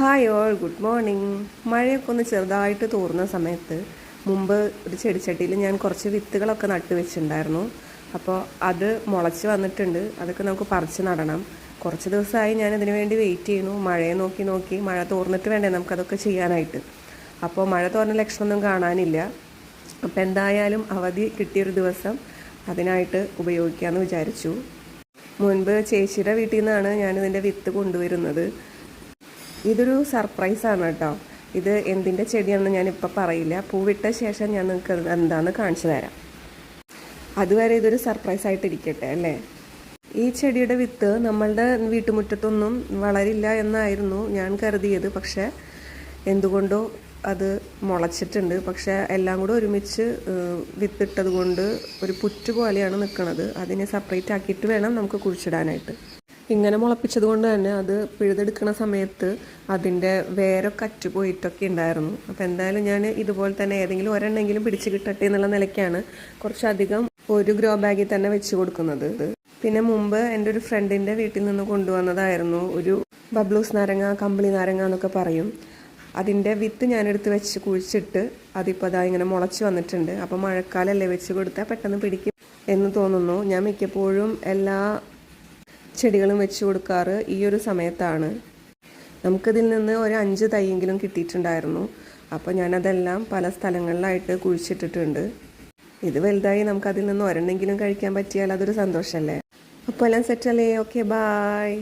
Hi all good morning മഴയൊക്കെ ഒന്ന് ചെറുതായിട്ട് തോർന്ന സമയത്ത് മുമ്പ് ഒരു ചെടിച്ചട്ടിയിൽ ഞാൻ കുറച്ച് വിത്തുകളൊക്കെ നട്ടു വെച്ചിട്ടുണ്ടായിരുന്നു. അപ്പോൾ അത് മുളച്ച് വന്നിട്ടുണ്ട്. അതൊക്കെ നമുക്ക് പറിച്ച് നടണം. കുറച്ച് ദിവസമായി ഞാൻ ഇതിനു വേണ്ടി വെയിറ്റ് ചെയ്യുന്നു. മഴയെ നോക്കി നോക്കി മഴ തോർന്നിട്ട് വേണ്ടേ നമുക്കതൊക്കെ ചെയ്യാനായിട്ട്. അപ്പോൾ മഴ തോർന്ന ലക്ഷണമൊന്നും കാണാനില്ല. അപ്പോൾ എന്തായാലും അവധി കിട്ടിയൊരു ദിവസം അതിനായിട്ട് ഉപയോഗിക്കാമെന്ന് വിചാരിച്ചു. മുൻപ് ചേച്ചിയുടെ വീട്ടിൽ നിന്നാണ് ഞാനിതിന്റെ വിത്ത് കൊണ്ടുവരുന്നത്. ഇതൊരു സർപ്രൈസാണ് കേട്ടോ. ഇത് എന്തിന്റെ ചെടിയാണെന്ന് ഞാനിപ്പോൾ പറയില്ല. പൂവിട്ട ശേഷം ഞാൻ നിങ്ങൾക്ക് എന്താണെന്ന് കാണിച്ചു തരാം. അതുവരെ ഇതൊരു സർപ്രൈസ് ആയിട്ട് ഇരിക്കട്ടെ അല്ലേ? ഈ ചെടിയുടെ വിത്ത് നമ്മളുടെ വീട്ടുമുറ്റത്തൊന്നും വളരില്ല എന്നായിരുന്നു ഞാൻ കരുതിയത്. പക്ഷേ എന്തുകൊണ്ടോ അത് മുളച്ചിട്ടുണ്ട്. പക്ഷേ എല്ലാം കൂടെ ഒരുമിച്ച് വിത്തിട്ടത് കൊണ്ട് ഒരു പുറ്റ് പോലെയാണ് നിൽക്കുന്നത് അതിനെ സെപ്പറേറ്റ് ആക്കിയിട്ട് വേണം നമുക്ക് കുഴിച്ചിടാനായിട്ട്. ഇങ്ങനെ മുളപ്പിച്ചത് കൊണ്ട് തന്നെ അത് പിഴുതെടുക്കുന്ന സമയത്ത് അതിന്റെ വേരൊക്കെ അറ്റുപോയിട്ടൊക്കെ ഉണ്ടായിരുന്നു. അപ്പോൾ എന്തായാലും ഞാൻ ഇതുപോലെ തന്നെ ഏതെങ്കിലും ഒരെണ്ണെങ്കിലും പിടിച്ച് കിട്ടട്ടെ എന്നുള്ള നിലയ്ക്കാണ് കുറച്ചധികം ഒരു ഗ്രോ ബാഗിൽ തന്നെ വെച്ച് കൊടുക്കുന്നത്. പിന്നെ മുമ്പ് എന്റെ ഒരു ഫ്രണ്ടിന്റെ വീട്ടിൽ നിന്ന് കൊണ്ടുവന്നതായിരുന്നു ഒരു ബബ്ലൂസ് നാരങ്ങ കമ്പിളി നാരങ്ങ എന്നൊക്കെ പറയും. അതിന്റെ വിത്ത് ഞാനെടുത്ത് വെച്ച് കുഴിച്ചിട്ട് അതിപ്പോൾ അതാ ഇങ്ങനെ മുളച്ച് വന്നിട്ടുണ്ട്. അപ്പോൾ മഴക്കാലല്ലേ വെച്ച് കൊടുത്താൽ പെട്ടെന്ന് പിടിക്കും എന്ന് തോന്നുന്നു. ഞാൻ മിക്കപ്പോഴും എല്ലാ ചെടികളും വെച്ച് കൊടുക്കാറ് ഈ ഒരു സമയത്താണ്. നമുക്കിതിൽ നിന്ന് ഒരു അഞ്ച് തൈയെങ്കിലും കിട്ടിയിട്ടുണ്ടായിരുന്നു. അപ്പോൾ ഞാനതെല്ലാം പല സ്ഥലങ്ങളിലായിട്ട് കുഴിച്ചിട്ടിട്ടുണ്ട്. ഇത് വലുതായി നമുക്കതിൽ നിന്ന് ഒരെണ്ണെങ്കിലും കഴിക്കാൻ പറ്റിയാൽ അതൊരു സന്തോഷമല്ലേ അപ്പോൾ എല്ലാം സെറ്റല്ലേ ഓക്കെ ബായ്